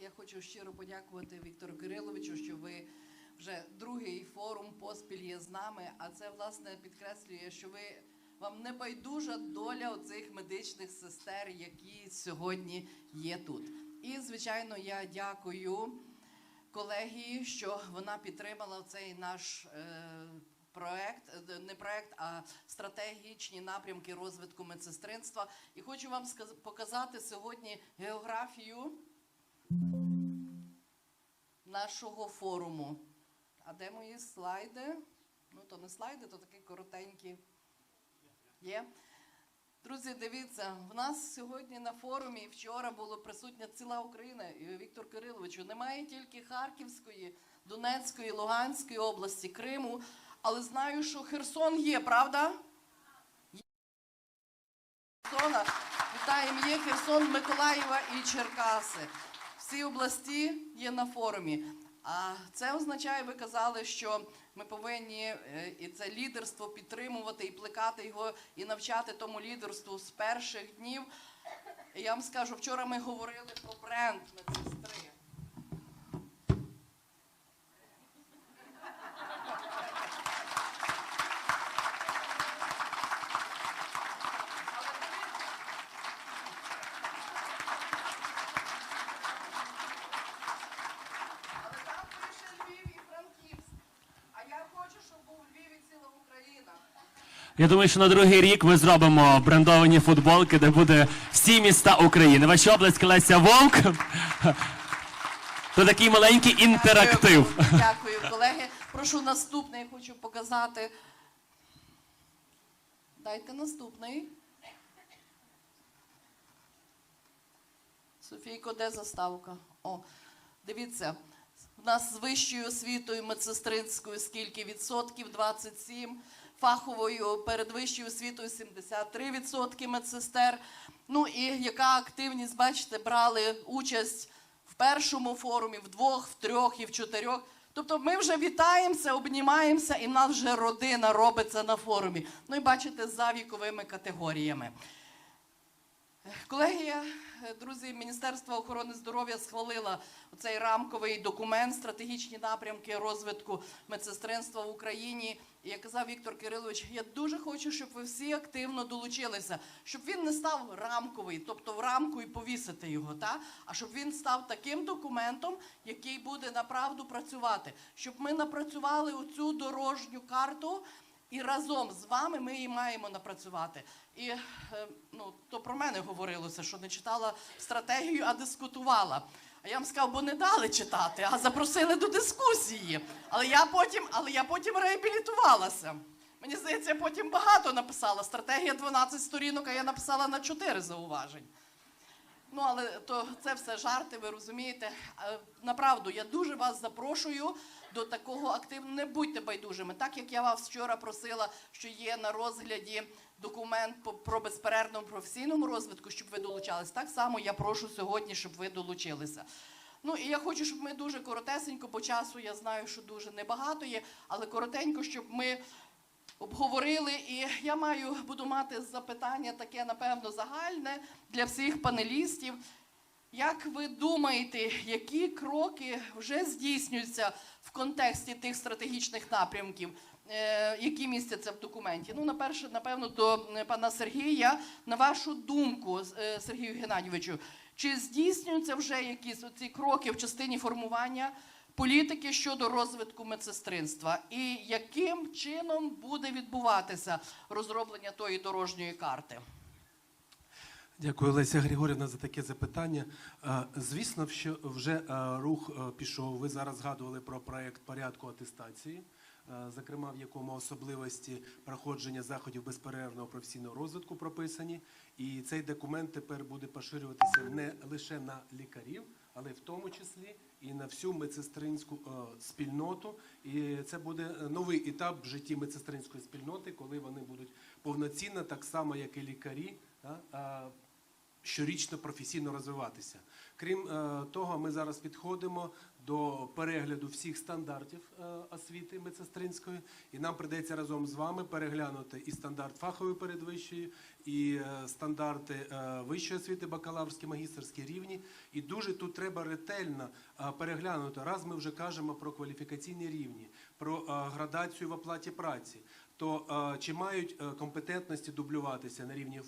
Я хочу щиро подякувати Віктору Кириловичу, що ви вже другий форум поспіль є з нами. А це власне підкреслює, що ви вам не байдужа доля оцих медичних сестер, які сьогодні є тут. І звичайно, я дякую колегії, що вона підтримала цей наш е, проект, е, не проект, а стратегічні напрямки розвитку медсестринства. І хочу вам показати сьогодні географію нашого форуму. А де мої слайди? Ну, то не слайди, то такі коротенькі. Є. Друзі, дивіться, в нас сьогодні на форумі вчора було присутня ціла Україна. І Віктор Кириловичу, немає тільки Харківської, Донецької, Луганської області, Криму, але знаю, що Херсон є, правда? Є Херсона. Вітаємо, є Херсон, Миколаєва і Черкаси. Всі області є на форумі. А це означає, ви казали, що ми повинні е, і це лідерство підтримувати і плекати його, і навчати тому лідерству з перших днів. Я вам скажу, вчора ми говорили про бренд медсестри. Але там пише Львів і Франківськ. А я хочу, щоб був Львів і ціла Україна. Я думаю, що на другий рік ми зробимо брендовані футболки, де буде всі міста України. Ваші обласки Леся Вовк. То такий маленький інтерактив. Дякую, Дякую, колеги. Прошу наступний, я хочу показати. Дайте наступний. Софійко, де заставка? О, дивіться, у нас з вищою освітою медсестринською скільки відсотків? 27. Фаховою передвищою освітою 73 відсотки медсестер. Ну і яка активність, бачите, брали участь в першому форумі, в двох, в трьох і в чотирьох. Тобто ми вже вітаємося, обнімаємося, і в нас вже родина робиться на форумі. Ну і бачите, за віковими категоріями. Колегія, друзі, Міністерства охорони здоров'я схвалила цей рамковий документ, стратегічні напрямки розвитку медсестринства в Україні. І як казав Віктор Кирилович, я дуже хочу, щоб ви всі активно долучилися, щоб він не став рамковий, тобто в рамку і повісити його, та? а щоб він став таким документом, який буде направду працювати, щоб ми напрацювали оцю дорожню карту. І разом з вами ми її маємо напрацювати. І е, ну, то про мене говорилося, що не читала стратегію, а дискутувала. А я вам сказав, бо не дали читати, а запросили до дискусії. Але я потім, але я потім реабілітувалася. Мені здається, я потім багато написала. Стратегія 12 сторінок, а я написала на 4 зауважень. Ну, але то це все жарти, ви розумієте. Е, Направду, я дуже вас запрошую до такого активного. Не будьте байдужими. Так як я вас вчора просила, що є на розгляді документ про безперервному професійному розвитку, щоб ви долучались. Так само я прошу сьогодні, щоб ви долучилися. Ну і я хочу, щоб ми дуже коротесенько по часу. Я знаю, що дуже небагато є, але коротенько, щоб ми обговорили. І я маю буду мати запитання таке, напевно, загальне для всіх панелістів. Як ви думаєте, які кроки вже здійснюються в контексті тих стратегічних напрямків, е, які містяться в документі? Ну, наперше, напевно, до е, пана Сергія, на вашу думку, е, Сергію Геннадійовичу, чи здійснюються вже якісь оці кроки в частині формування політики щодо розвитку медсестринства? І яким чином буде відбуватися розроблення тої дорожньої карти? Дякую, Леся Григорівна, за таке запитання. Е, Звісно, що вже е, рух е, пішов. Ви зараз згадували про проект порядку атестації, зокрема, в якому особливості проходження заходів безперервного професійного розвитку прописані. І цей документ тепер буде поширюватися не лише на лікарів, але в тому числі і на всю медсестринську спільноту. І це буде новий етап в житті медсестринської спільноти, коли вони будуть повноцінно, так само як і лікарі. Щорічно професійно розвиватися. Крім е, того, ми зараз підходимо до перегляду всіх стандартів е, освіти медсестринської, і нам прийдеться разом з вами переглянути і стандарт фахової передвищої, і е, стандарти вищої освіти, бакалаврські, магістерські рівні. І дуже тут треба ретельно переглянути. Раз ми вже кажемо про кваліфікаційні рівні, про градацію в оплаті праці. То чи мають е, компетентності дублюватися на рівні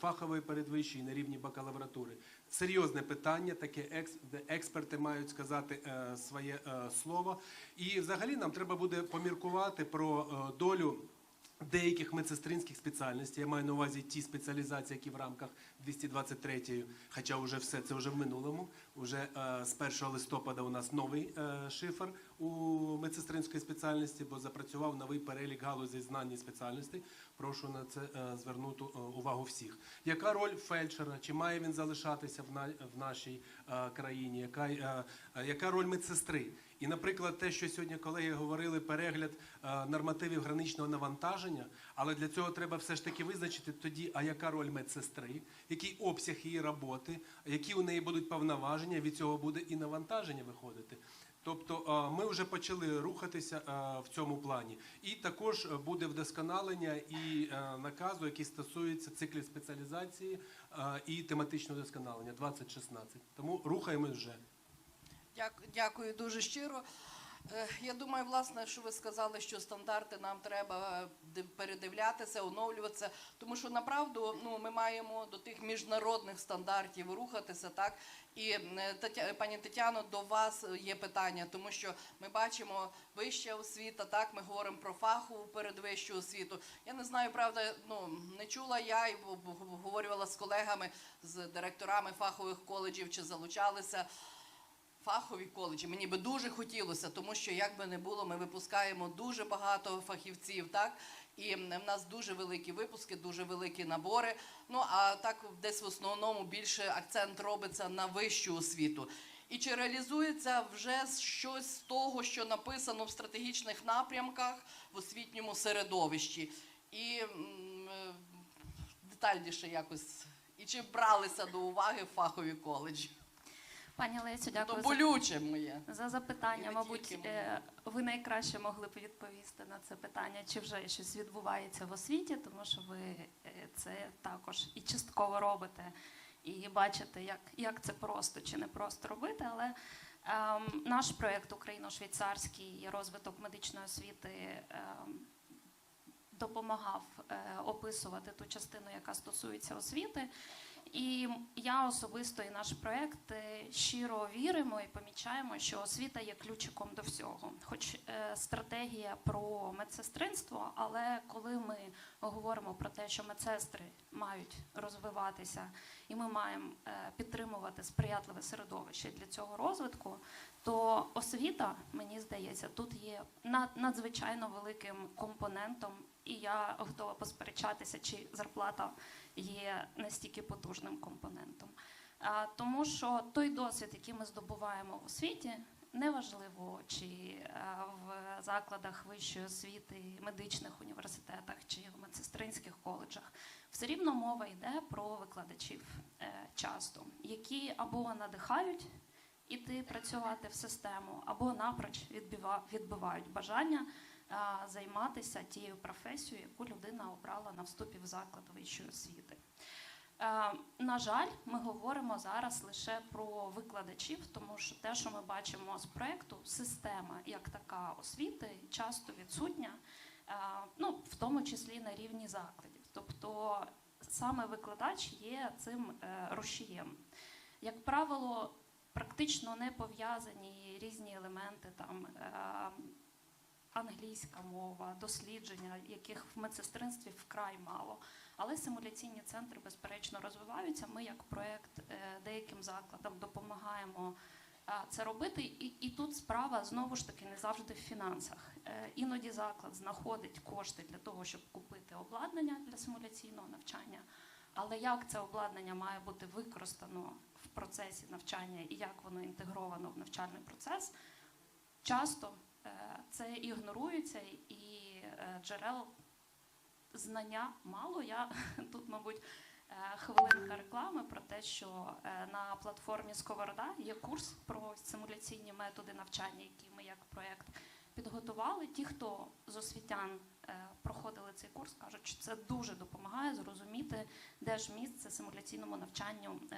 фахової передвищої, на рівні бакалавратури? Серйозне питання, таке експерти мають сказати е, своє е, слово. І взагалі нам треба буде поміркувати про долю деяких медсестринських спеціальностей. Я маю на увазі ті спеціалізації, які в рамках 223-ї, хоча вже все це вже в минулому. Уже е, з 1 листопада у нас новий е, шифр у медсестринської спеціальності, бо запрацював новий перелік галузей знань і спеціальностей. Прошу на це е, звернути е, увагу всіх. Яка роль фельдшера? Чи має він залишатися в, на, в нашій країні? Яка, яка роль медсестри? І, наприклад, те, що сьогодні колеги говорили, перегляд е, нормативів граничного навантаження, але для цього треба все ж таки визначити тоді, а яка роль медсестри, який обсяг її роботи, які у неї будуть повноваження, від цього буде і навантаження виходити. Тобто е, ми вже почали рухатися е, в цьому плані. І також буде вдосконалення і наказу, який стосується циклів спеціалізації і тематичного вдосконалення 2016. Тому рухаємось вже. Дякую, дуже щиро. Е, Я думаю, власне, що ви сказали, що стандарти нам треба е, передивлятися, оновлюватися, тому що направду ну, ми маємо до тих міжнародних стандартів рухатися, так? І е, пані Тетяно, до вас є питання, тому що ми бачимо вища освіта, так, ми говоримо про фахову передвищу освіту. Я не знаю, правда, ну не чула я і обговорювала з колегами, з директорами фахових коледжів, чи залучалися фахові коледжі. Мені би дуже хотілося, тому що як би не було, ми випускаємо дуже багато фахівців, так і в нас дуже великі випуски, дуже великі набори. Ну а так десь в основному більше акцент робиться на вищу освіту. І чи реалізується вже щось з того, що написано в стратегічних напрямках в освітньому середовищі? І е, детальніше якось. І чи бралися до уваги фахові коледжі? Пані Лесю, То дякую за, болюче моє. за запитання. Мабуть, е, ви найкраще могли б відповісти на це питання, чи вже щось відбувається в освіті, тому що ви е, це також і частково робите, і бачите, як, як це просто чи не просто робити. Але ем, наш проєкт Україно-швейцарський розвиток медичної освіти. ем, Допомагав е, описувати ту частину, яка стосується освіти. І я особисто і наш проект е, щиро віримо і помічаємо, що освіта є ключиком до всього. Хоч е, стратегія про медсестринство, але коли ми говоримо про те, що медсестри мають розвиватися, і ми маємо е, підтримувати сприятливе середовище для цього розвитку, то освіта, мені здається, тут є над- надзвичайно великим компонентом, і я готова посперечатися, чи зарплата є настільки потужним компонентом. Тому що той досвід, який ми здобуваємо в освіті, неважливо, чи в закладах вищої освіти, медичних університетах чи в медсестринських коледжах, все рівно мова йде про викладачів е, часто, які або надихають іти працювати в систему, або напроч відбива- відбивають бажання займатися тією професією, яку людина обрала на вступі в заклад вищої освіти. Е, На жаль, ми говоримо зараз лише про викладачів, тому що те, що ми бачимо з проекту, система як така освіти часто відсутня, е, ну в тому числі на рівні закладів. Тобто саме викладач є цим е, рушієм. Як правило, практично не пов'язані різні елементи там. Англійська мова, дослідження, яких в медсестринстві вкрай мало. Але симуляційні центри, безперечно, розвиваються. Ми, як проєкт, е, деяким закладам допомагаємо е, це робити. І, і тут справа знову ж таки не завжди в фінансах. Е, Іноді заклад знаходить кошти для того, щоб купити обладнання для симуляційного навчання. Але як це обладнання має бути використано в процесі навчання і як воно інтегровано в навчальний процес, часто це ігнорується і е, джерел знання мало. Я тут, мабуть, Е, Хвилинка реклами про те, що е, на платформі Сковорода є курс про симуляційні методи навчання, які ми як проєкт підготували. Ті, хто з освітян е, проходили цей курс, кажуть, що це дуже допомагає зрозуміти, де ж місце симуляційному навчанню е,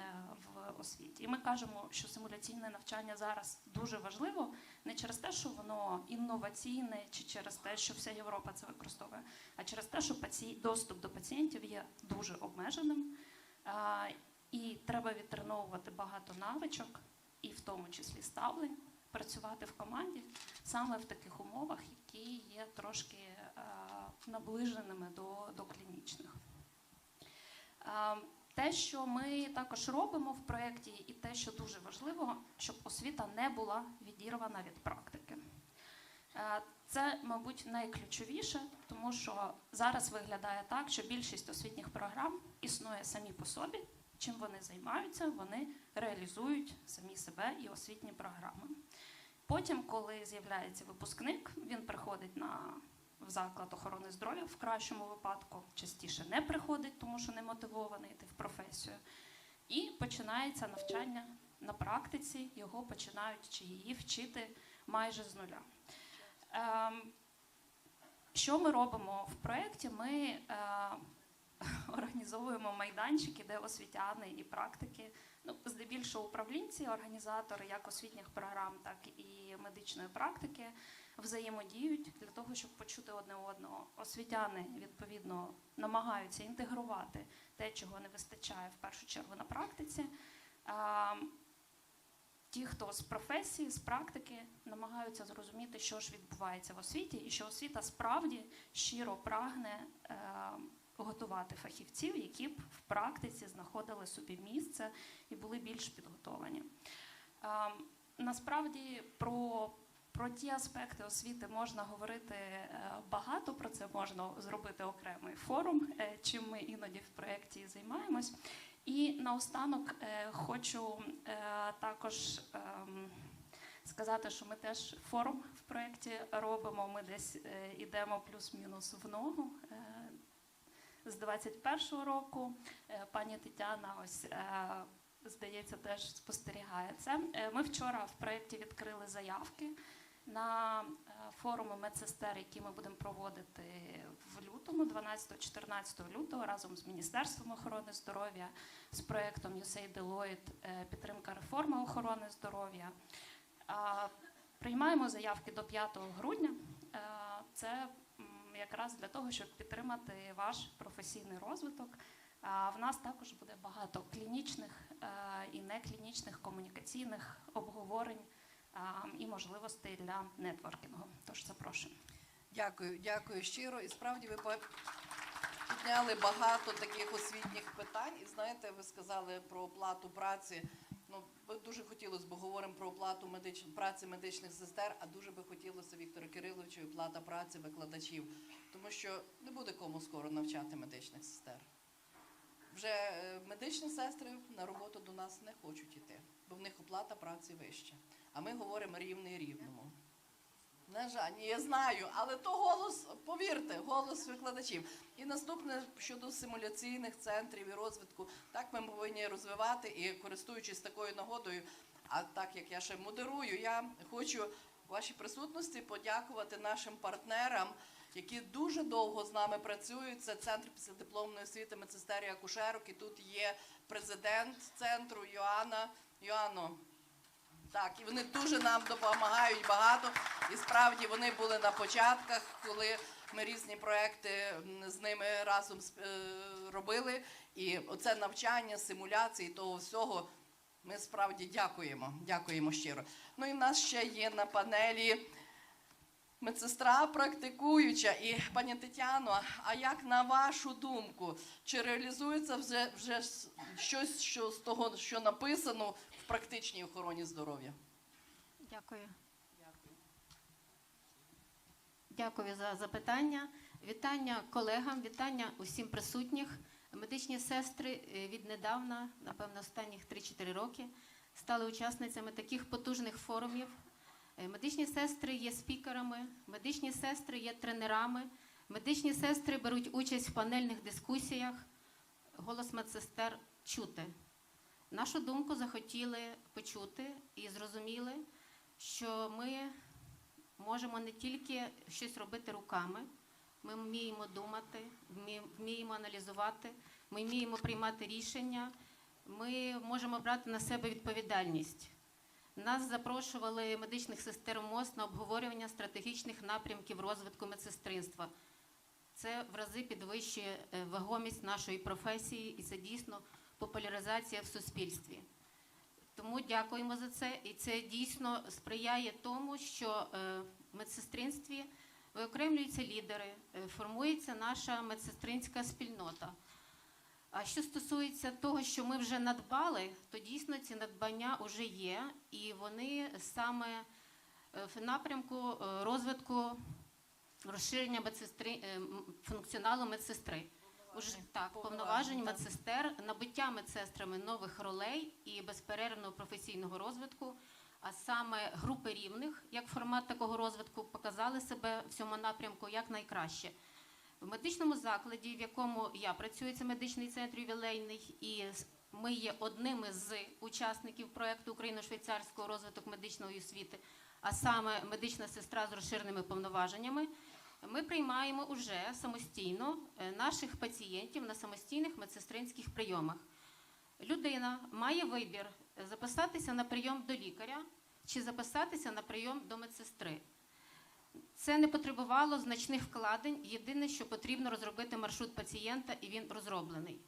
в освіті. І ми кажемо, що симуляційне навчання зараз дуже важливо не через те, що воно інноваційне, чи через те, що вся Європа це використовує, а через те, що доступ до пацієнтів є дуже обмеженим. І треба відтреновувати багато навичок, і в тому числі ставлень, працювати в команді саме в таких умовах, трошки е, наближеними до, до клінічних. Е, Те, що ми також робимо в проєкті, і те, що дуже важливо, щоб освіта не була відірвана від практики. Е, Це, мабуть, найключовіше, тому що зараз виглядає так, що більшість освітніх програм існує самі по собі. Чим вони займаються, вони реалізують самі себе і освітні програми. Потім, коли з'являється випускник, він приходить на в заклад охорони здоров'я в кращому випадку, частіше не приходить, тому що не мотивований йти в професію. І починається навчання на практиці, його починають чи її вчити майже з нуля. Ем, що ми робимо в проєкті? Ми е, організовуємо майданчики, де освітяни і практики, ну, здебільшого управлінці, організатори як освітніх програм, так і медичної практики взаємодіють для того, щоб почути одне одного. Освітяни відповідно намагаються інтегрувати те, чого не вистачає в першу чергу на практиці. Ті, хто з професії, з практики, намагаються зрозуміти, що ж відбувається в освіті, і що освіта справді щиро прагне е, готувати фахівців, які б в практиці знаходили собі місце і були більш підготовані. Е, насправді про про ті аспекти освіти можна говорити е, багато. Про це можна зробити окремий форум, е, чим ми іноді в проєкті займаємось. І наостанок е, хочу також ем, сказати, що ми теж форум в проєкті робимо. Ми десь ідемо плюс-мінус в ногу. З 21-го року Е, пані Тетяна ось. е, Здається, теж спостерігає це. Е, Ми вчора в проєкті відкрили заявки на форуми медсестер, які ми будемо проводити в лютому, 12-14 лютого, разом з Міністерством охорони здоров'я, з проєктом USAID Deloitte підтримка реформи охорони здоров'я. Приймаємо заявки до 5 грудня. Це якраз для того, щоб підтримати ваш професійний розвиток. В нас також буде багато клінічних е, і неклінічних комунікаційних обговорень і можливостей для нетворкінгу. Тож запрошую. Дякую, дякую щиро. І справді ви підняли багато таких освітніх питань. І знаєте, ви сказали про оплату праці. Ну, дуже хотілося, бо говоримо про оплату медич... праці медичних сестер, а дуже би хотілося Віктору Кириловичу оплата праці викладачів, тому що не буде кому скоро навчати медичних сестер. Вже е, медичні сестри на роботу до нас не хочуть іти, бо в них оплата праці вища. А ми говоримо рівний рівному. На жаль, я знаю, але то голос, повірте, голос викладачів. І наступне щодо симуляційних центрів і розвитку, так ми повинні розвивати і користуючись такою нагодою. А так як я ще модерую, я хочу вашій присутності подякувати нашим партнерам, які дуже довго з нами працюють. Це центр післядипломної освіти медсестер і акушерок. І тут є президент центру Йоанна. Йоанно, так, і вони дуже нам допомагають багато. І справді вони були на початках, коли ми різні проекти з ними разом е, робили. І оце навчання, симуляції того всього. Ми справді дякуємо. Дякуємо щиро. Ну і в нас ще є на панелі медсестра практикуюча. І пані Тетяно, а як на вашу думку, чи реалізується вже, вже щось що з того, що написано практичній охороні здоров'я? Дякую. Дякую за запитання. Вітання колегам, вітання усім присутніх. Медичні сестри е, віднедавна, напевно, останніх 3-4 роки, стали учасницями таких потужних форумів. Е, Медичні сестри є спікерами, медичні сестри є тренерами, медичні сестри беруть участь в панельних дискусіях. голос медсестер чути. Нашу думку захотіли почути і зрозуміли, що ми можемо не тільки щось робити руками, ми вміємо думати, вмі- вміємо аналізувати, ми вміємо приймати рішення, ми можемо брати на себе відповідальність. Нас запрошували медичних сестер МОЗ на обговорювання стратегічних напрямків розвитку медсестринства. Це в рази підвищує е, вагомість нашої професії і це дійсно популяризація в суспільстві. Тому дякуємо за це. І це дійсно сприяє тому, що е, в медсестринстві виокремлюються лідери, е, формується наша медсестринська спільнота. А що стосується того, що ми вже надбали, то дійсно ці надбання вже є, і вони саме е, в напрямку розвитку розширення медсестри, функціоналу медсестри. Уже так, повноважень медсестер, набуття медсестрами нових ролей і безперервного професійного розвитку, а саме групи рівних, як формат такого розвитку, показали себе в цьому напрямку як найкраще. В медичному закладі, в якому я працюю, це медичний центр ювілейний, і ми є одними з учасників проекту Україно-швейцарського розвиток медичної освіти, а саме медична сестра з розширеними повноваженнями. Ми приймаємо уже самостійно е, наших пацієнтів на самостійних медсестринських прийомах. Людина має вибір е, записатися на прийом до лікаря чи записатися на прийом до медсестри. Це не потребувало значних вкладень. Єдине, що потрібно розробити маршрут пацієнта, і він розроблений.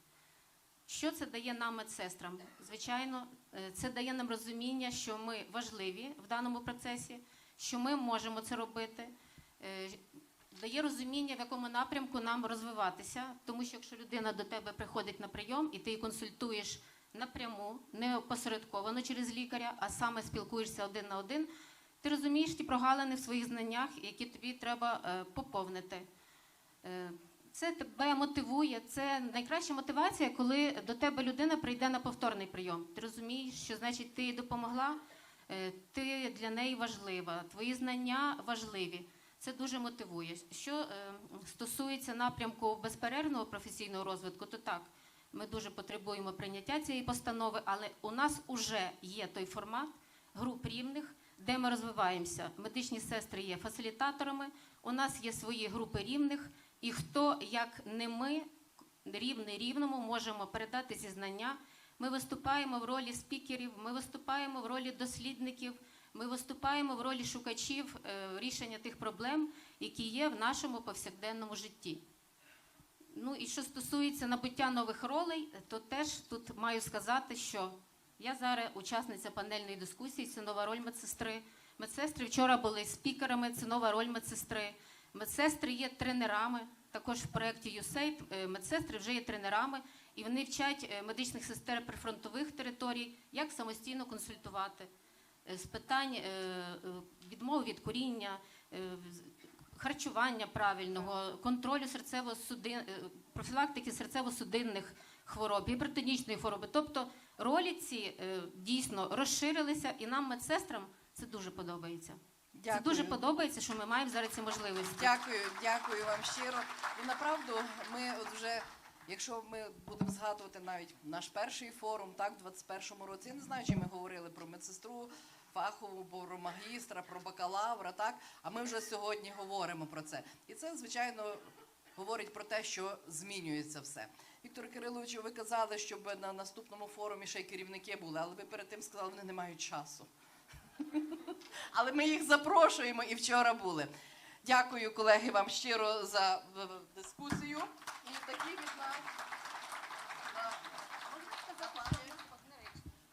Що це дає нам, медсестрам? Звичайно, е, це дає нам розуміння, що ми важливі в даному процесі, що ми можемо це робити. Дає розуміння, в якому напрямку нам розвиватися, тому що якщо людина до тебе приходить на прийом і ти її консультуєш напряму, не опосередковано через лікаря, а саме спілкуєшся один на один, ти розумієш ті прогалини в своїх знаннях, які тобі треба е, поповнити. Е, Це тебе мотивує. Це найкраща мотивація, коли до тебе людина прийде на повторний прийом. Ти розумієш, що значить ти їй допомогла, е, ти для неї важлива, твої знання важливі. Це дуже мотивує. Що е, стосується напрямку безперервного професійного розвитку, то так, ми дуже потребуємо прийняття цієї постанови, але у нас вже є той формат груп рівних, де ми розвиваємося. Медичні сестри є фасилітаторами, у нас є свої групи рівних, і хто, як не ми, рівний рівному, можемо передати ці знання. Ми виступаємо в ролі спікерів, ми виступаємо в ролі дослідників, ми виступаємо в ролі шукачів е, рішення тих проблем, які є в нашому повсякденному житті. Ну і що стосується набуття нових ролей, то теж тут маю сказати, що я зараз учасниця панельної дискусії, це нова роль медсестри. Медсестри вчора були спікерами, це нова роль медсестри. Медсестри є тренерами. Також в проєкті е, медсестри вже є тренерами, і вони вчать е, медичних сестер прифронтових територій, як самостійно консультувати з питань е, е, відмови від куріння, е, харчування правильного, контролю серцево-судин, е, профілактики серцево-судинних хвороб, гіпертонічної хвороби. Тобто ролі ці е, дійсно розширилися, і нам, медсестрам, це дуже подобається. Це дуже подобається, що ми маємо зараз ці можливості. Дякую, дякую вам щиро. І направду, ми от вже, якщо ми будемо згадувати навіть наш перший форум, так, в 21-му році, я не знаю, чи ми говорили про медсестру, фахову, про магістра, про бакалавра, так, а ми вже сьогодні говоримо про це. І це, звичайно, говорить про те, що змінюється все. Віктор Кирилович, ви казали, щоб на наступному форумі ще й керівники були, але ви перед тим сказали, вони не мають часу. Але ми їх запрошуємо і вчора були. Дякую, колеги, вам щиро за в- дискусію. І такі від нас. Да. Можете сказати,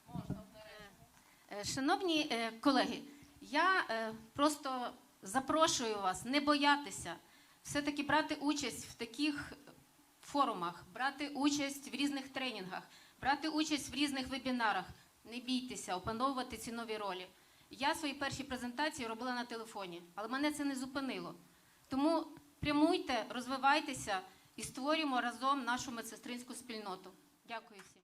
Можна одне речення. Е, Шановні е, колеги, я е, просто запрошую вас не боятися, все-таки брати участь в таких форумах, брати участь в різних тренінгах, брати участь в різних вебінарах. Не бійтеся опановувати ці нові ролі. Я свої перші презентації робила на телефоні, але мене це не зупинило. Тому прямуйте, розвивайтеся і створюємо разом нашу медсестринську спільноту. Дякую всім.